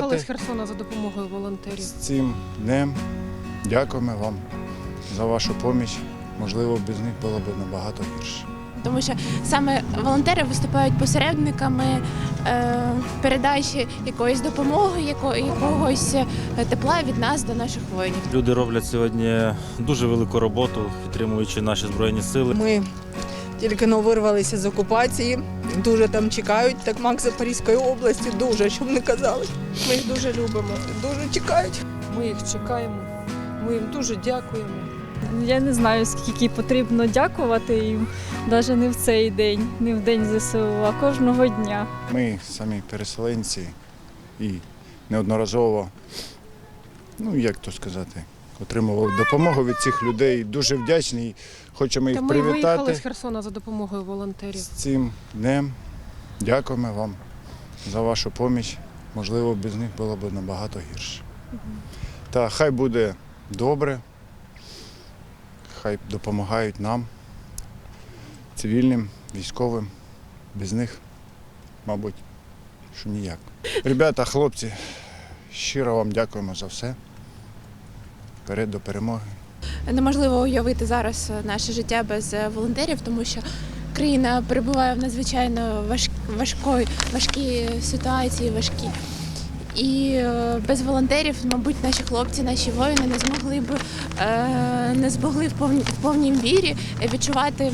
привітати з Херсона за допомогою волонтерів. з цим днем. Дякуємо вам за вашу поміч. Можливо, без них було б набагато гірше. тому що саме волонтери виступають посередниками е, передачі якоїсь допомоги, яко, якогось е, тепла від нас до наших воїнів. Люди роблять сьогодні дуже велику роботу, підтримуючи наші збройні сили. Ми тільки но вирвалися з окупації, дуже там чекають, так мак Запорізької області, дуже, щоб не казали. Ми їх дуже любимо, дуже чекають. Ми їх чекаємо. Ми їм дуже дякуємо. Я не знаю, скільки потрібно дякувати їм, навіть не в цей день, не в день ЗСУ, а кожного дня. Ми самі переселенці і неодноразово, ну як то сказати, отримували допомогу від цих людей. Дуже вдячні. Хочемо Та їх ми виїхали привітати з Херсона за допомогою волонтерів. з цим днем. Дякуємо вам за вашу поміч. Можливо, без них було б набагато гірше. Та хай буде добре, хай допомагають нам, цивільним, військовим. Без них, мабуть, що ніяк. Ребята, хлопці, щиро вам дякуємо за все. Вперед до перемоги. Неможливо уявити зараз е, наше життя без е, волонтерів, тому що країна перебуває в надзвичайно важ, важкої, важкій ситуації, важкі. І е, без волонтерів, мабуть, наші хлопці, наші воїни не змогли б е, не змогли в повній, в повній мірі відчувати,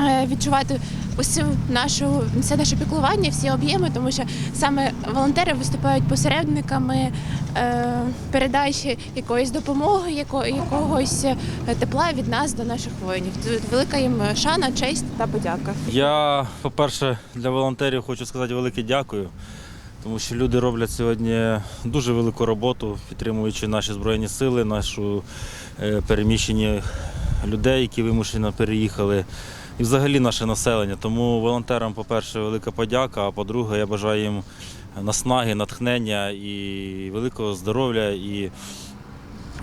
е, відчувати усю нашу все наше піклування, всі об'єми, тому що саме волонтери виступають посередниками е, передачі якоїсь допомоги, яко, якогось е, тепла від нас до наших воїнів. Велика їм шана, честь та подяка. Я, по-перше, для волонтерів хочу сказати велике дякую, тому що люди роблять сьогодні дуже велику роботу, підтримуючи наші збройні сили, нашу е, переміщені людей, які вимушено переїхали, і взагалі наше населення. Тому волонтерам, по-перше, велика подяка, а по-друге, я бажаю їм наснаги, натхнення і великого здоров'я. І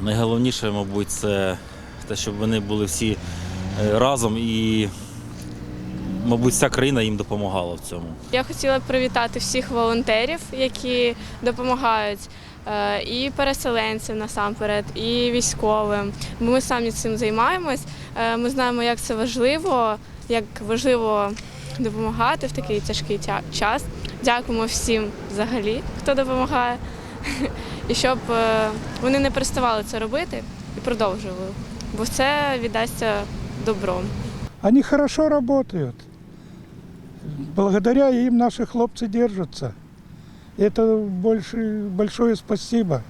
найголовніше, мабуть, це те, щоб вони були всі е, разом і мабуть, вся країна їм допомагала в цьому. Я хотіла привітати всіх волонтерів, які допомагають і переселенцям насамперед, і військовим. Ми самі цим займаємось. Е, Ми знаємо, як це важливо, як важливо допомагати в такий тяжкий час. Дякуємо всім взагалі, хто допомагає, і щоб е, вони не переставали це робити і продовжували, бо це віддасться добром. Они хорошо работают. Благодаря им наши хлопцы держатся. Это больше, большое спасибо,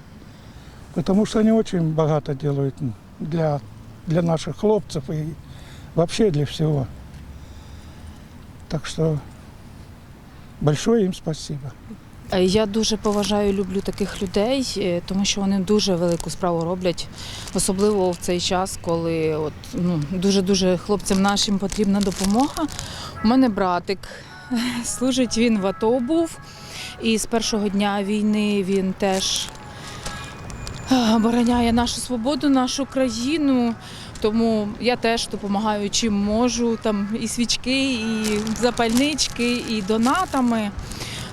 потому что они очень богато делают для, для наших хлопцев и вообще для всего. Так что большое им спасибо. Е, Я дуже поважаю і люблю таких людей, е, тому що вони дуже велику справу роблять, особливо в цей час, коли от, ну, дуже-дуже хлопцям нашим потрібна допомога. У мене братик служить, він в АТО був, і з першого дня війни він теж е, обороняє нашу свободу, нашу країну. Тому я теж допомагаю чим можу, там і свічки, і запальнички, і донатами.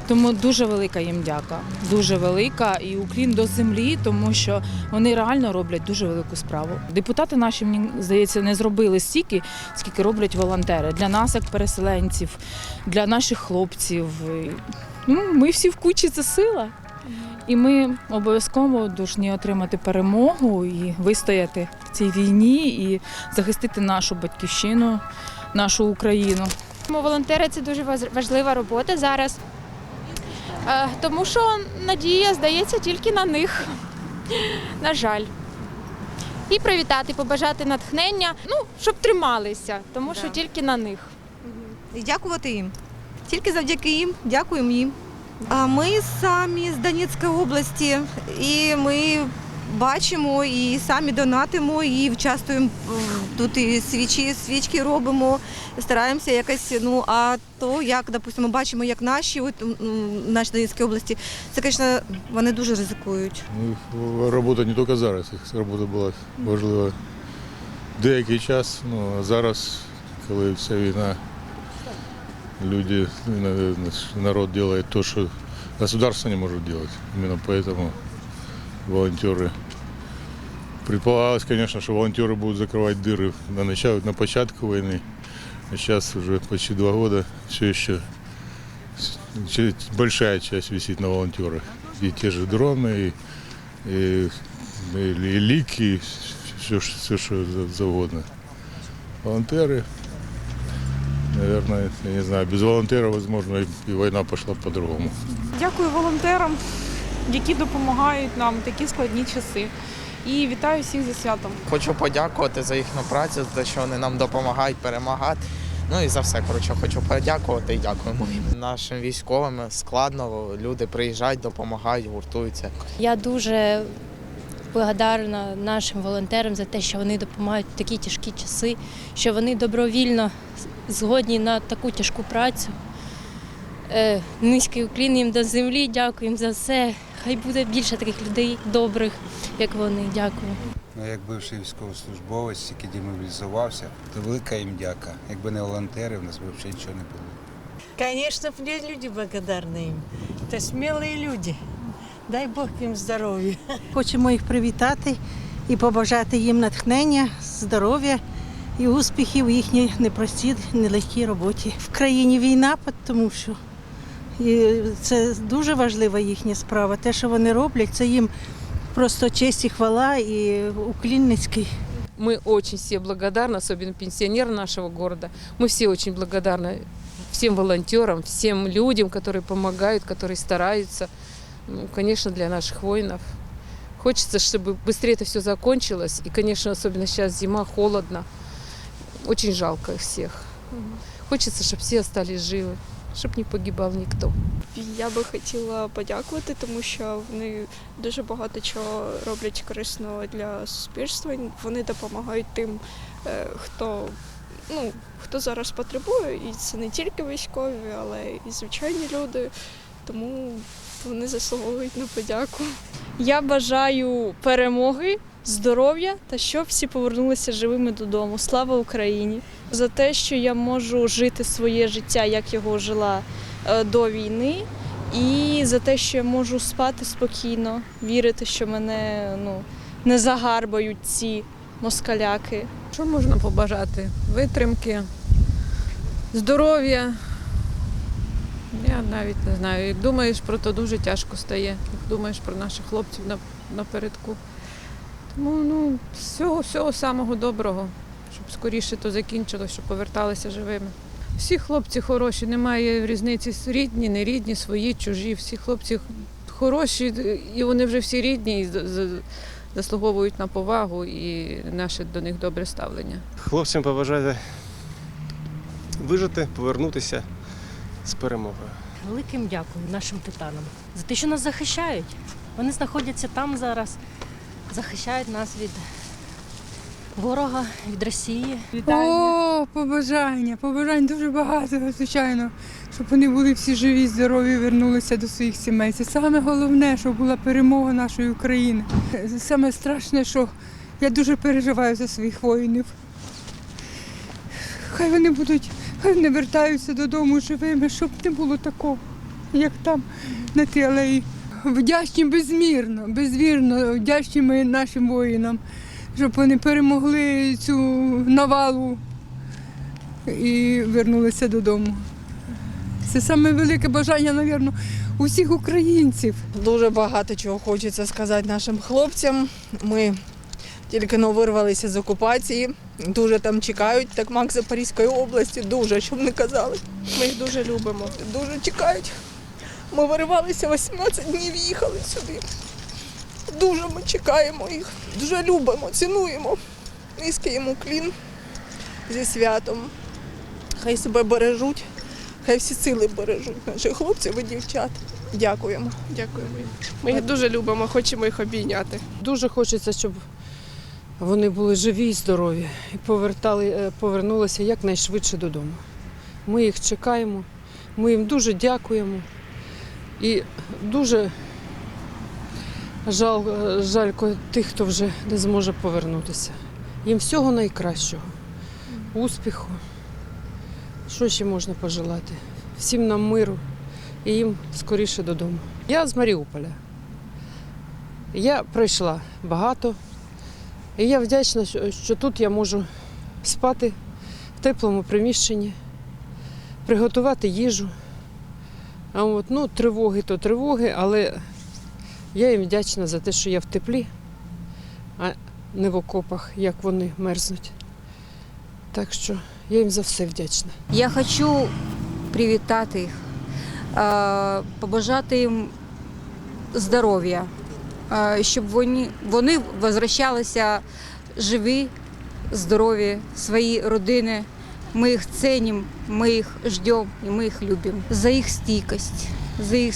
Тому дуже велика їм дяка, дуже велика і уклін до землі, тому що вони реально роблять дуже велику справу. Депутати наші, мені здається, не зробили стільки, скільки роблять волонтери для нас, як переселенців, для наших хлопців. Ну, ми всі в кучі це сила. І ми обов'язково повинні отримати перемогу і вистояти в цій війні і захистити нашу батьківщину, нашу Україну. Тому волонтери це дуже важлива робота зараз. Е, Тому що надія здається тільки на них. На жаль. І привітати, побажати натхнення, ну, щоб трималися, тому що тільки на них. І дякувати їм. Тільки завдяки їм, дякуємо їм. А ми самі з Донецької області, і ми бачимо і самі донатимо, і вчаствуємо тут і свічі, свічки робимо, стараємося якось. Ну а то, як, допустимо, бачимо, як наші, от, нашій Донецькій області, це, звісно, вони дуже ризикують. Ну, робота не тільки зараз, їх робота була важлива деякий час. Ну, а зараз, коли вся війна, люди, на- народ робить те, що государство не может делать. Именно поэтому волонтеры. Предполагалось, конечно, что волонтеры будут закрывать дыры на начале, на початку войны. А сейчас уже почти два года все еще с- ч- большая часть висит на волонтерах. И те же дроны, и, и, и лики, все, все, что за- завгодно. Волонтеры, наверное, я не знаю, без волонтеров, возможно, и, и война пошла по-другому. Дякую волонтерам, які допомагають нам в такі складні часи. І вітаю всіх зі святом. Хочу подякувати за їхню працю, за те, що вони нам допомагають перемагати. Ну і за все, коротше, хочу подякувати і дякуємо їм. Нашим військовим складно, люди приїжджають, допомагають, гуртуються. Я дуже благодарна нашим волонтерам за те, що вони допомагають в такі тяжкі часи, що вони добровільно згодні на таку тяжку працю. Е, Низький уклін їм до землі, дякую їм за все. Хай буде більше таких людей добрих, як вони. Дякую. Ну, як бивший військовослужбовець, який демобілізувався, то велика їм дяка. Якби не волонтери, в нас б взагалі нічого не було. Конечно, все люди благодарны им. Это смелые люди. Дай Бог їм здоров'я. Хочемо їх привітати і побажати їм натхнення, здоров'я і успіхів у їхній непростій, нелегкій роботі. В країні війна, тому що і це дуже важлива їхня справа. Те, що вони роблять, це їм просто честь і хвала і уклін низький. Мы очень все благодарны, особенно пенсионерам нашего города. Мы все очень благодарны всем волонтерам, всем людям, которые помогают, которые стараются. Ну, конечно, для наших воинов. Хочется, чтобы быстрее это все закончилось. И, конечно, особенно сейчас зима, холодно. Очень жалко их всех. Хочется, чтобы все остались живы, чтобы не погибал никто. Я би хотіла подякувати, тому що вони дуже багато чого роблять корисного для суспільства. Вони допомагають тим, е, хто, ну, хто зараз потребує. І це не тільки військові, але і звичайні люди. Тому вони заслуговують на подяку. Я бажаю перемоги, здоров'я та щоб всі повернулися живими додому. Слава Україні! За те, що я можу жити своє життя, як його жила е, до війни, і за те, що я можу спати спокійно, вірити, що мене ну, не загарбають ці москаляки. Що можна побажати? Витримки, здоров'я. Я навіть не знаю. Як думаєш про то, дуже тяжко стає. Як думаєш про наших хлопців напередку. Тому ну, всього, всього самого доброго, щоб скоріше то закінчилось, щоб поверталися живими. Всі хлопці хороші, немає різниці рідні, не рідні, свої, чужі. Всі хлопці хороші, і вони вже всі рідні і заслуговують на повагу і наше до них добре ставлення. Хлопцям побажати вижити, повернутися з перемогою. Великим дякую нашим титанам за те, що нас захищають. Вони знаходяться там зараз, захищають нас від ворога, від Росії. О, побажання, побажань дуже багато, звичайно, щоб вони були всі живі, здорові, вернулися до своїх сімей. Це саме головне, щоб була перемога нашої України. Саме страшне, що я дуже переживаю за своїх воїнів. Хай вони будуть, хай вони вертаються додому живими, щоб не було такого, як там на тій алеї. Вдячні безмірно, безмірно вдячні ми нашим воїнам щоб вони перемогли цю навалу і вернулися додому. Це саме велике бажання, мабуть, усіх українців. Дуже багато чого хочеться сказати нашим хлопцям. Ми тільки но вирвалися з окупації, дуже там чекають, так мак Запорізької області, дуже, щоб не казали. Ми їх дуже любимо. Дуже чекають. Ми виривалися 18 днів, їхали сюди. Дуже ми чекаємо їх, дуже любимо, цінуємо. Низький йому клін зі святом. Хай себе бережуть, хай всі сили бережуть наших хлопців і дівчат. Дякуємо. Дякуємо. Ми їх дуже любимо, хочемо їх обійняти. Дуже хочеться, щоб вони були живі і здорові і повертали, е, повернулися якнайшвидше додому. Ми їх чекаємо, ми їм дуже дякуємо і дуже жал, е, жалько тих, хто вже не зможе повернутися. Їм всього найкращого, успіху. Що ще можна пожелати? Всім нам миру, і їм скоріше додому. Я з Маріуполя. Я пройшла багато. І я вдячна, що- тут я можу спати в теплому приміщенні, приготувати їжу. А от, ну, тривоги то тривоги, але я їм вдячна за те, що я в теплі, а не в окопах, як вони мерзнуть. Так що я їм за все вдячна. Я хочу привітати їх, е, побажати їм здоров'я, щоб вони, вони возвращалися живі, здорові, свої родини. Ми їх цінимо, ми їх ждемо і ми їх любимо. За їх стійкость, за їх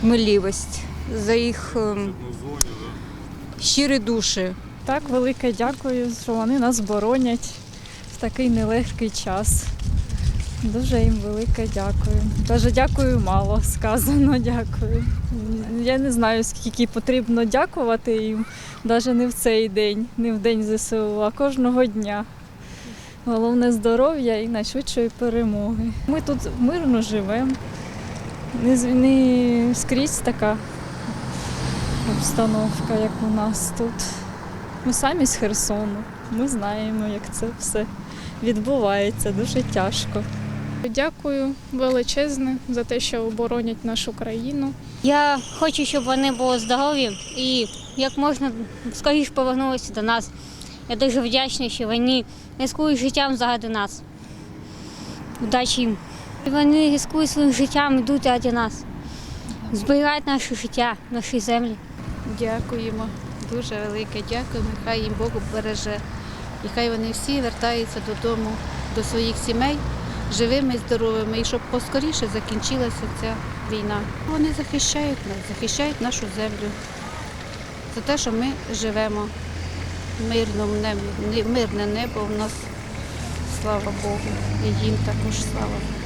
сміливість, за їх ем, щирі душі. Так, велике дякую, що вони нас боронять в такий нелегкий час. Дуже їм велике дякую. Даже дякую мало сказано, дякую. Я не знаю, скільки потрібно дякувати їм, навіть не в цей день, не в день ЗСУ, а кожного дня. Головне здоров'я і найшвидшої перемоги. Ми тут мирно живемо. Не, скрізь така обстановка, як у нас тут. Ми самі з Херсону. Ми знаємо, як це все відбувається. Дуже тяжко. Дякую величезне за те, що оборонять нашу країну. Я хочу, щоб вони були здорові і як можна скоріше повернулися до нас. Я дуже вдячна, що вони ризикують життям заради нас. Удачі їм. І Вони ризикують своїм життям, йдуть ради нас. Зберігають наше життя, наші землі. Дякуємо. Дуже велике дякую. Нехай їм Богу береже. І хай вони всі вертаються додому, до своїх сімей живими, здоровими, і щоб поскоріше закінчилася ця війна. Вони захищають нас, захищають нашу землю. За те, що ми живемо в мирне небо у нас, слава Богу, і їм також слава.